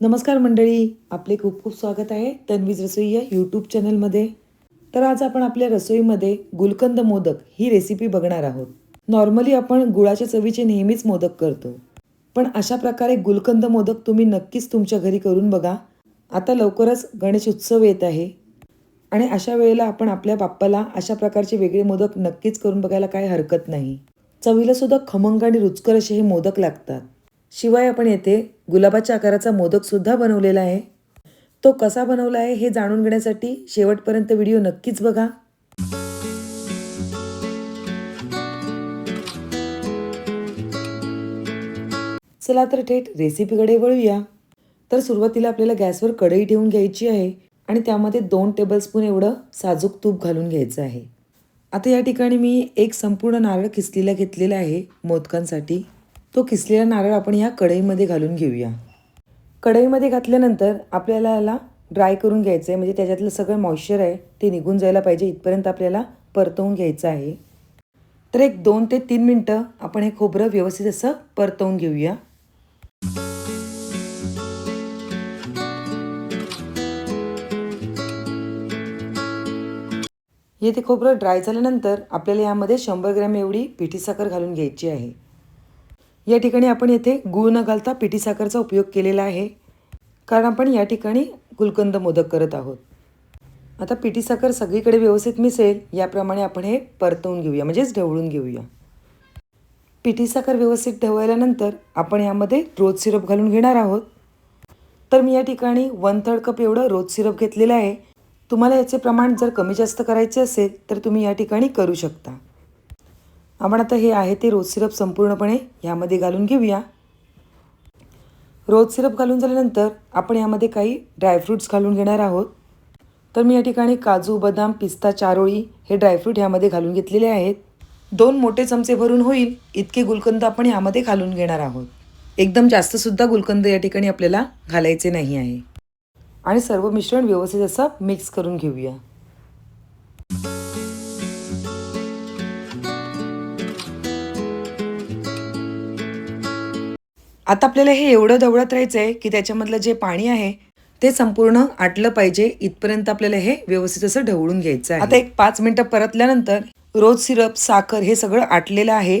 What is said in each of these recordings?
नमस्कार मंडळी आपले खूप खूप स्वागत आहे तन्वीज रसोई या यूट्यूब चॅनलमध्ये. तर आज आपण आपल्या रसोईमध्ये गुलकंद मोदक ही रेसिपी बघणार आहोत. नॉर्मली आपण गुळाच्या चवीचे नेहमीच मोदक करतो. पण अशा प्रकारे गुलकंद मोदक तुम्ही नक्कीच तुमच्या घरी करून बघा. आता लवकरच गणेश उत्सव येत आहे. आणि अशा वेळेला आपण आपल्या बाप्पाला अशा प्रकारचे वेगळे मोदक नक्कीच करून बघायला काही हरकत नाही. चवीला सुद्धा खमंग आणि रुचकर असे हे मोदक लागतात. शिवाय आपण येथे गुलाबाच्या आकाराचा मोदकसुद्धा बनवलेला आहे. तो कसा बनवला आहे हे जाणून घेण्यासाठी शेवटपर्यंत व्हिडिओ नक्कीच बघा. चला तर थेट रेसिपीकडे वळूया. तर सुरुवातीला आपल्याला गॅसवर कढई ठेवून घ्यायची आहे आणि त्यामध्ये दोन टेबलस्पून एवढं साजूक तूप घालून घ्यायचं आहे. आता या ठिकाणी मी एक संपूर्ण नारळ किसलेला घेतलेला आहे मोदकांसाठी. तो किसलेला नारळ आपण या कढईमध्ये घालून घेऊया. कढईमध्ये घातल्यानंतर आपल्याला याला ड्राय करून घ्यायचं आहे म्हणजे त्याच्यातलं सगळं मॉइश्चर आहे ते निघून जायला पाहिजे. इथपर्यंत आपल्याला परतवून घ्यायचं आहे. तर एक दोन ते तीन मिनटं आपण हे खोबरं व्यवस्थित असं परतवून घेऊया. येथे खोबरं ड्राय झाल्यानंतर आपल्याला यामध्ये शंभर ग्रॅम एवढी पिठी साखर घालून घ्यायची आहे. या ठिकाणी आपण येथे गूळ न घालता पिठी साखरचा उपयोग केलेला आहे. कारण आपण या ठिकाणी गुलकंद मोदक करत आहोत. आता पिठी साखर सगळीकडे व्यवस्थित मिसेल याप्रमाणे आपण हे परतवून घेऊया म्हणजेच ढवळून घेऊया. पिठी साखर व्यवस्थित ढवळल्यानंतर आपण यामध्ये रोज सिरप घालून घेणार आहोत. तर मी या ठिकाणी वन थर्ड कप एवढं रोज सिरप घेतलेलं आहे. तुम्हाला याचे प्रमाण जर कमी जास्त करायचे असेल तर तुम्ही या ठिकाणी करू शकता. आपण आता हे आहे ते रोज सिरप संपूर्णपणे यामध्ये घालून घेऊया. रोज सिरप घालून झाल्यानंतर आपण यामध्ये काही ड्रायफ्रूट्स घालून घेणार आहोत. तर मी या ठिकाणी काजू बदाम पिस्ता चारोळी हे ड्रायफ्रूट ह्यामध्ये घालून घेतलेले आहेत. दोन मोठे चमचे भरून होईल इतके गुलकंद आपण यामध्ये घालून घेणार आहोत. एकदम जास्तसुद्धा गुलकंद या ठिकाणी आपल्याला घालायचे नाही आहे. आणि सर्व मिश्रण व्यवस्थित असं मिक्स करून घेऊया. आता आपल्याला हे एवढं दवडत राहायचं आहे की त्याच्यामधलं जे पाणी आहे ते संपूर्ण आटलं पाहिजे इथपर्यंत आपल्याला हे व्यवस्थित असं ढवळून घ्यायचं आहे. आता एक पाच मिनटं परतल्यानंतर रोज सिरप साखर हे सगळं आटलेलं आहे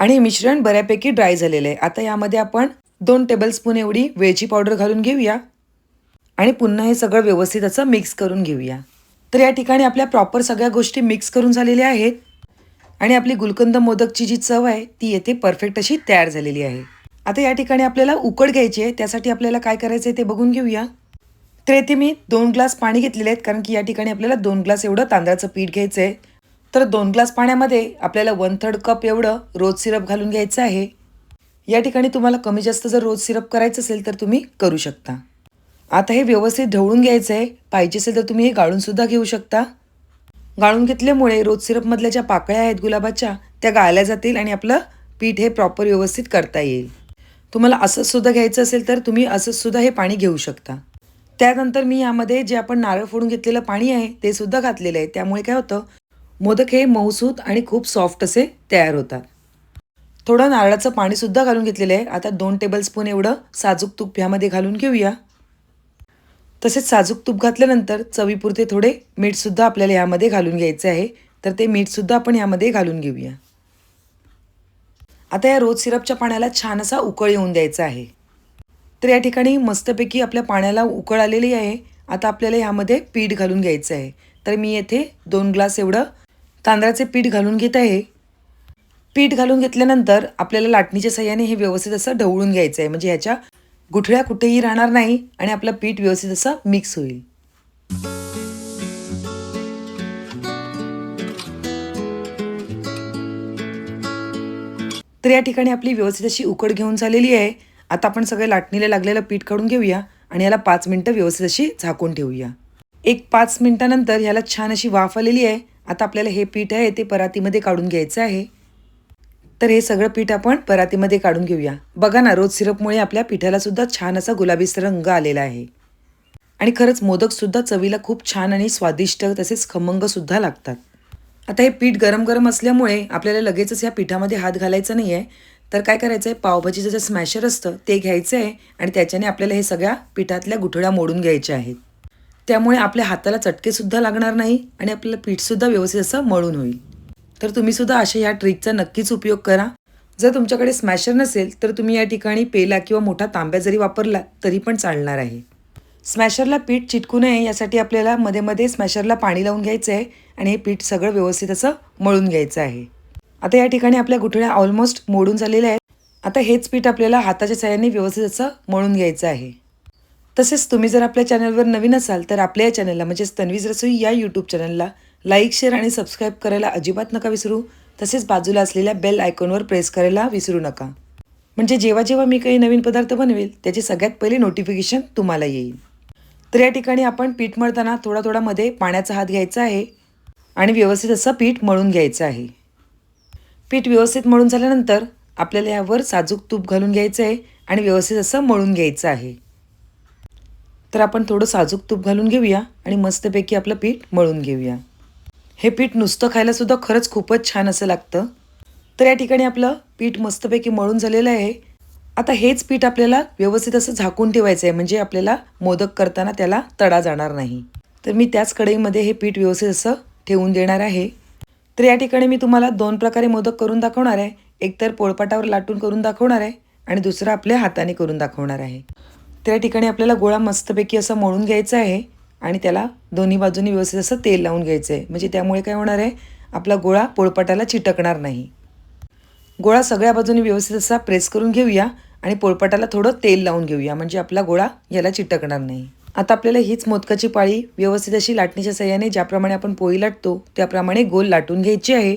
आणि मिश्रण बऱ्यापैकी ड्राय झालेलं आहे. आता यामध्ये आपण दोन टेबलस्पून एवढी वेलची पावडर घालून घेऊया आणि पुन्हा हे सगळं व्यवस्थित असं मिक्स करून घेऊया. तर या ठिकाणी आपल्या प्रॉपर सगळ्या गोष्टी मिक्स करून झालेल्या आहेत आणि आपली गुलकंद मोदकची जी चव आहे ती येथे परफेक्ट अशी तयार झालेली आहे. आता या ठिकाणी आपल्याला उकड घ्यायची आहे. त्यासाठी आपल्याला काय करायचं आहे ते बघून घेऊया. तर येथे मी दोन ग्लास पाणी घेतलेले आहेत कारण की या ठिकाणी आपल्याला दोन ग्लास एवढं तांदळाचं पीठ घ्यायचं आहे तर दोन ग्लास पाण्यामध्ये आपल्याला वन थर्ड कप एवढं रोज सिरप घालून घ्यायचं आहे. या ठिकाणी तुम्हाला कमी जास्त जर रोज सिरप करायचं असेल तर तुम्ही करू शकता. आता हे व्यवस्थित ढवळून घ्यायचं आहे पाहिजे असेल तर तुम्ही हे गाळूनसुद्धा घेऊ शकता. गाळून घेतल्यामुळे रोज सिरपमधल्या ज्या पाकळ्या आहेत गुलाबाच्या त्या गाळल्या जातील आणि आपलं पीठ हे प्रॉपर व्यवस्थित करता येईल. तुम्हाला असंच सुद्धा घ्यायचं असेल तर तुम्ही असंच सुद्धा हे पाणी घेऊ शकता. त्यानंतर मी यामध्ये जे आपण नारळ फोडून घेतलेलं पाणी आहे ते सुद्धा घातलेलं आहे. त्यामुळे काय होतं मोदक हे मऊसूत आणि खूप सॉफ्ट असे तयार होतात. थोडं नारळाचं पाणीसुद्धा घालून घेतलेलं आहे. आता दोन टेबलस्पून एवढं साजूक तूप ह्यामध्ये घालून घेऊया. तसेच साजूक तूप घातल्यानंतर चवीपुरते थोडे मीठसुद्धा आपल्याला यामध्ये घालून घ्यायचे आहे. तर ते मीठसुद्धा आपण यामध्ये घालून घेऊया. आता या रोज सिरपच्या पाण्याला छान असा उकळ येऊन द्यायचा आहे. तर या ठिकाणी मस्तपैकी आपल्या पाण्याला उकळ आलेली आहे. आता आपल्याला यामध्ये पीठ घालून घ्यायचं आहे. तर मी येथे दोन ग्लास एवढं तांदळाचे पीठ घालून घेत आहे. पीठ घालून घेतल्यानंतर आपल्याला लाटणीच्या सहाय्याने हे व्यवस्थित असं ढवळून घ्यायचं आहे. म्हणजे ह्याच्या गुठळ्या कुठेही राहणार नाही आणि आपलं पीठ व्यवस्थित असं मिक्स होईल. तर या ठिकाणी आपली व्यवस्थित अशी उकड घेऊन झालेली आहे. आता आपण सगळं लाटणीला लागलेलं पीठ काढून घेऊया आणि याला पाच मिनटं व्यवस्थित अशी झाकून ठेवूया. एक पाच मिनटानंतर ह्याला छान अशी वाफ आलेली आहे. आता आपल्याला हे पीठ आहे ते परातीमध्ये काढून घ्यायचं आहे. तर हे सगळं पीठ आपण परातीमध्ये काढून घेऊया. बघा ना रोज सिरपमुळे आपल्या पिठाला सुद्धा छान असा गुलाबीस रंग आलेला आहे. आणि खरंच मोदकसुद्धा चवीला खूप छान आणि स्वादिष्ट तसेच खमंगसुद्धा लागतात. आता हे पीठ गरम गरम असल्यामुळे आपल्याला लगेचच ह्या पिठामध्ये हात घालायचा नाही आहे तर काय करायचं आहे पावभाजीचं जे स्मॅशर असतं ते घ्यायचं आहे आणि त्याच्याने आपल्याला हे सगळ्या पिठातल्या गुठळ्या मोडून घ्यायच्या आहेत. त्यामुळे आपल्या हाताला चटकेसुद्धा लागणार नाही आणि आपल्याला पीठसुद्धा व्यवस्थित असं मळून होईल. तर तुम्हीसुद्धा अशा ह्या ट्रिकचा नक्कीच उपयोग करा. जर तुमच्याकडे स्मॅशर नसेल तर तुम्ही या ठिकाणी पेला किंवा मोठा तांब्या जरी वापरला तरी पण चालणार आहे. स्मॅशरला पीठ चिटकू नये यासाठी आपल्याला मध्ये मध्ये स्मॅशरला पाणी लावून घ्यायचं आहे आणि हे पीठ सगळं व्यवस्थित असं मळून घ्यायचं आहे. आता या ठिकाणी आपल्या गुठळ्या ऑलमोस्ट मोडून झालेल्या आहेत. आता हेच पीठ आपल्याला हाताच्या साह्याने व्यवस्थित असं मळून घ्यायचं आहे. तसेच तुम्ही जर आपल्या चॅनलवर नवीन असाल तर आपल्या या चॅनलला म्हणजेच तन्वीज रसोई या यूट्यूब चॅनलला लाईक शेअर आणि सबस्क्राईब करायला अजिबात नका विसरू. तसेच बाजूला असलेल्या बेल आयकॉनवर प्रेस करायला विसरू नका. म्हणजे जेव्हा जेव्हा मी काही नवीन पदार्थ बनवेल त्याची सगळ्यात पहिले नोटिफिकेशन तुम्हाला येईल. तर या ठिकाणी आपण पीठ मळताना थोडा थोडा मध्ये पाण्याचा हात घ्यायचा आहे आणि व्यवस्थित असं पीठ मळून घ्यायचं आहे. पीठ व्यवस्थित मळून झाल्यानंतर आपल्याला यावर साजूक तूप घालून घ्यायचं आहे आणि व्यवस्थित असं मळून घ्यायचं आहे. तर आपण थोडं साजूक तूप घालून घेऊया आणि मस्तपैकी आपलं पीठ मळून घेऊया. हे पीठ नुसतं खायलासुद्धा खरंच खूपच छान असं लागतं. तर या ठिकाणी आपलं पीठ मस्तपैकी मळून झालेलं आहे. आता हेच पीठ आपल्याला व्यवस्थित असं झाकून ठेवायचं आहे म्हणजे आपल्याला मोदक करताना त्याला तडा जाणार नाही. तर मी त्याच कढईमध्ये हे पीठ व्यवस्थित असं ठेवून देणार आहे. तर या ठिकाणी मी तुम्हाला दोन प्रकारे मोदक करून दाखवणार आहे. एक तर पोळपाटावर लाटून करून दाखवणार आहे आणि दुसरं आपल्या हाताने करून दाखवणार आहे. तर या ठिकाणी आपल्याला गोळा मस्तपैकी असं मळून घ्यायचा आहे आणि त्याला दोन्ही बाजूनी व्यवस्थित असं तेल लावून घ्यायचं आहे म्हणजे त्यामुळे काय होणार आहे आपला गोळा पोळपाटाला चिटकणार नाही. गोळा सगळ्या बाजूनी व्यवस्थित असा प्रेस करून घेऊया. आणि पोळपाटाला थोडं तेल लावून घेऊया म्हणजे आपला गोळा याला चिटकणार नाही. आता आपल्याला हीच मोदकाची पाळी व्यवस्थित अशी लाटणीच्या सहाय्याने ज्याप्रमाणे आपण पोळी लाटतो त्याप्रमाणे गोल लाटून घ्यायची आहे.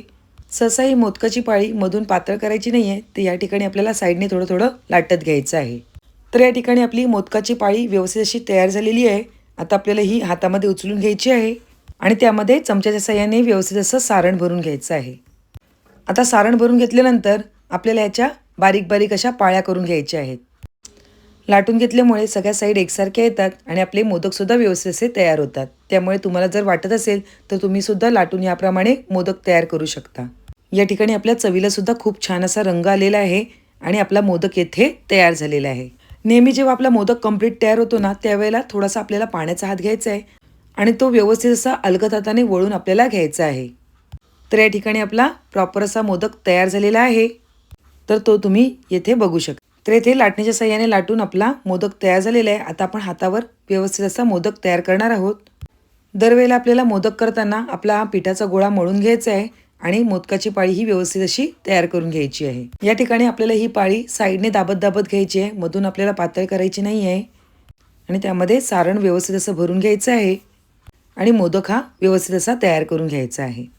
सहसा ही मोदकाची पाळी मधून पातळ करायची नाही आहे तर या ठिकाणी आपल्याला साईडने थोडं थोडं लाटत घ्यायचं आहे. तर या ठिकाणी आपली मोदकाची पाळी व्यवस्थित अशी तयार झालेली आहे. आता आपल्याला ही हातामध्ये उचलून घ्यायची आहे आणि त्यामध्ये चमच्याच्या सहाय्याने व्यवस्थित असं सारण भरून घ्यायचं आहे. आता सारण भरून घेतल्यानंतर आपल्याला याच्या बारीक बारीक अशा पाळ्या करून घ्यायच्या आहेत. लाटून घेतल्यामुळे सगळ्या साईड एकसारख्या येतात आणि आपले मोदकसुद्धा व्यवस्थित असे तयार होतात. त्यामुळे तुम्हाला जर वाटत असेल तर तुम्ही सुद्धा लाटून याप्रमाणे मोदक तयार करू शकता. या ठिकाणी आपल्या चवीला सुद्धा खूप छान असा रंग आलेला आहे आणि आपला मोदक येथे तयार झालेला आहे. नेहमी जेव्हा आपला मोदक कंप्लीट तयार होतो ना त्यावेळेला थोडासा आपल्याला पाण्याचा हात घ्यायचा आहे आणि तो व्यवस्थित असा अलगत हाताने वळून आपल्याला घ्यायचा आहे. तर या ठिकाणी आपला प्रॉपर असा मोदक तयार झालेला आहे. तर तो तुम्ही येथे बघू शकता. तर येथे लाटणीच्या सहाय्याने लाटून आपला मोदक तयार झालेला आहे. आता आपण हातावर व्यवस्थित असा मोदक तयार करणार आहोत. दरवेळेला आपल्याला मोदक करताना आपला हा पिठाचा गोळा मळून घ्यायचा आहे आणि मोदकाची पाळी ही व्यवस्थित अशी तयार करून घ्यायची आहे. या ठिकाणी आपल्याला ही पाळी साईडने दाबत दाबत घ्यायची आहे. मधून आपल्याला पातळ करायची नाही आहे. आणि त्यामध्ये सारण व्यवस्थित असं भरून घ्यायचं आहे. आणि मोदक हा व्यवस्थित असा तयार करून घ्यायचा आहे.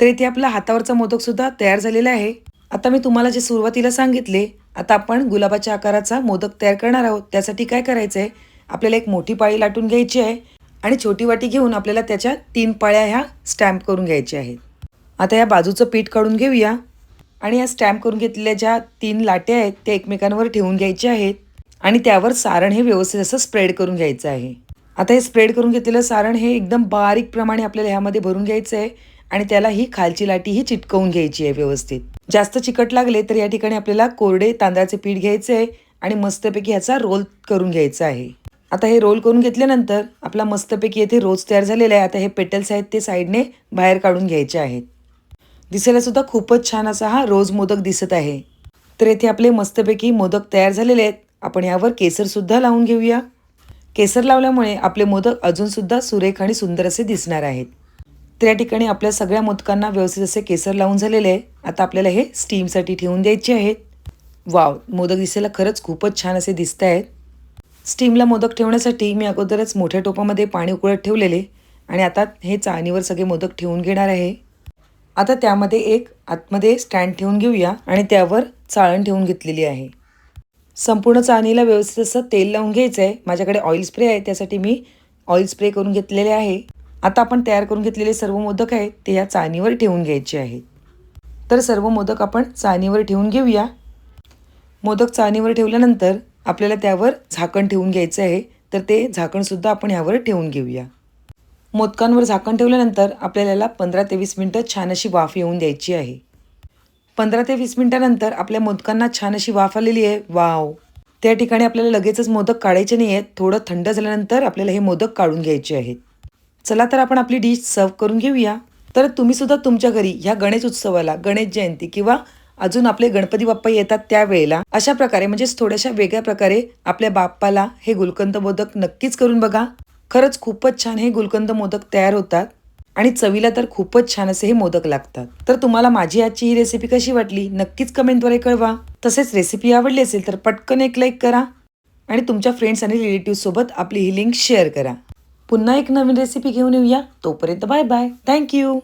तर इथे आपला हातावरचा मोदक सुद्धा तयार झालेला आहे. आता मी तुम्हाला जे सुरुवातीला सांगितले आता आपण गुलाबाच्या आकाराचा मोदक तयार करणार आहोत. त्यासाठी काय करायचं आहे आपल्याला एक मोठी पाळी लाटून घ्यायची आहे आणि छोटी वाटी घेऊन आपल्याला त्याच्या तीन पाळ्या ह्या स्टॅम्प करून घ्यायच्या आहेत. आता या बाजूचं पीठ काढून घेऊया. आणि या स्टॅम्प करून घेतलेल्या ज्या तीन लाट्या आहेत त्या एकमेकांवर ठेवून घ्यायच्या आहेत. आणि त्यावर सारण हे व्यवस्थित असं स्प्रेड करून घ्यायचं आहे. आता हे स्प्रेड करून घेतलेलं सारण हे एकदम बारीक प्रमाणे आपल्याला ह्यामध्ये भरून घ्यायचं आहे आणि त्याला ही खालची लाटी ही चिटकवून घ्यायची आहे व्यवस्थित. जास्त चिकट लागले तर या ठिकाणी आपल्याला कोरडे तांदळाचे पीठ घ्यायचे आहे आणि मस्तपैकी ह्याचा रोल करून घ्यायचा आहे. आता हे रोल करून घेतल्यानंतर आपला मस्तपैकी येथे रोज तयार झालेला आहे. आता हे पेटल्स आहेत ते साईडने बाहेर काढून घ्यायचे आहेत. दिसायला सुद्धा खूपच छान असा हा रोज मोदक दिसत आहे. तर येथे आपले मस्तपैकी मोदक तयार झालेले आहेत. आपण यावर केसरसुद्धा लावून घेऊया. केसर लावल्यामुळे आपले मोदक अजूनसुद्धा सुरेख आणि सुंदर असे दिसणार आहेत. तर या ठिकाणी आपल्या सगळ्या मोदकांना व्यवस्थित असे केसर लावून झालेले आहे. आता आपल्याला हे स्टीमसाठी ठेवून द्यायचे आहेत. वाव मोदक दिसायला खरंच खूपच छान असे दिसत आहेत. स्टीमला मोदक ठेवण्यासाठी मी अगोदरच मोठ्या टोपामध्ये पाणी उकळत ठेवलेले आणि आता हे चाळणीवर सगळे मोदक ठेवून घेणार आहे. आता त्यामध्ये एक आतमध्ये स्टँड ठेवून घेऊया आणि त्यावर चाळण ठेवून घेतलेली आहे. संपूर्ण चाळणीला व्यवस्थित असं तेल लावून घ्यायचं आहे माझ्याकडे ऑइल स्प्रे आहे त्यासाठी मी ऑइल स्प्रे करून घेतलेले आहे. आता आपण तयार करून घेतलेले सर्व मोदक आहेत ते या चाळणीवर ठेवून घ्यायचे आहेत. तर सर्व मोदक आपण चाळणीवर ठेवून घेऊया. मोदक चाळणीवर ठेवल्यानंतर आपल्याला त्यावर झाकण ठेवून घ्यायचं आहे तर ते झाकणसुद्धा आपण ह्यावर ठेवून घेऊया. मोदकांवर झाकण ठेवल्यानंतर आपल्याला याला पंधरा ते वीस मिनटं छान अशी वाफ येऊन द्यायची आहे. पंधरा ते वीस मिनटानंतर आपल्या मोदकांना छान अशी वाफ आलेली आहे वाव. त्या ठिकाणी आपल्याला लगेचच मोदक काढायचे नाही आहेत थोडं थंड झाल्यानंतर आपल्याला हे मोदक काढून घ्यायचे आहेत. चला तर आपण आपली डिश सर्व करून घेऊया. तर तुम्ही सुद्धा तुमच्या घरी ह्या गणेश उत्सवाला गणेश जयंती किंवा अजून आपले गणपती बाप्पा येतात त्यावेळेला अशा प्रकारे म्हणजेच थोड्याशा वेगळ्या प्रकारे आपल्या बाप्पाला हे गुलकंद मोदक नक्कीच करून बघा. खरंच खूपच छान हे गुलकंद मोदक तयार होतात आणि चवीला तर खूपच छान असे हे मोदक लागतात. तर तुम्हाला माझी आजची ही रेसिपी कशी वाटली नक्कीच कमेंटद्वारे कळवा. तसेच रेसिपी आवडली असेल तर पटकन एक लाईक करा आणि तुमच्या फ्रेंड्स आणि रिलेटिव्ह सोबत आपली ही लिंक शेअर करा. पुन्हा एक नवीन रेसिपी घेऊन येऊया. तोपर्यंत बाय बाय थँक्यू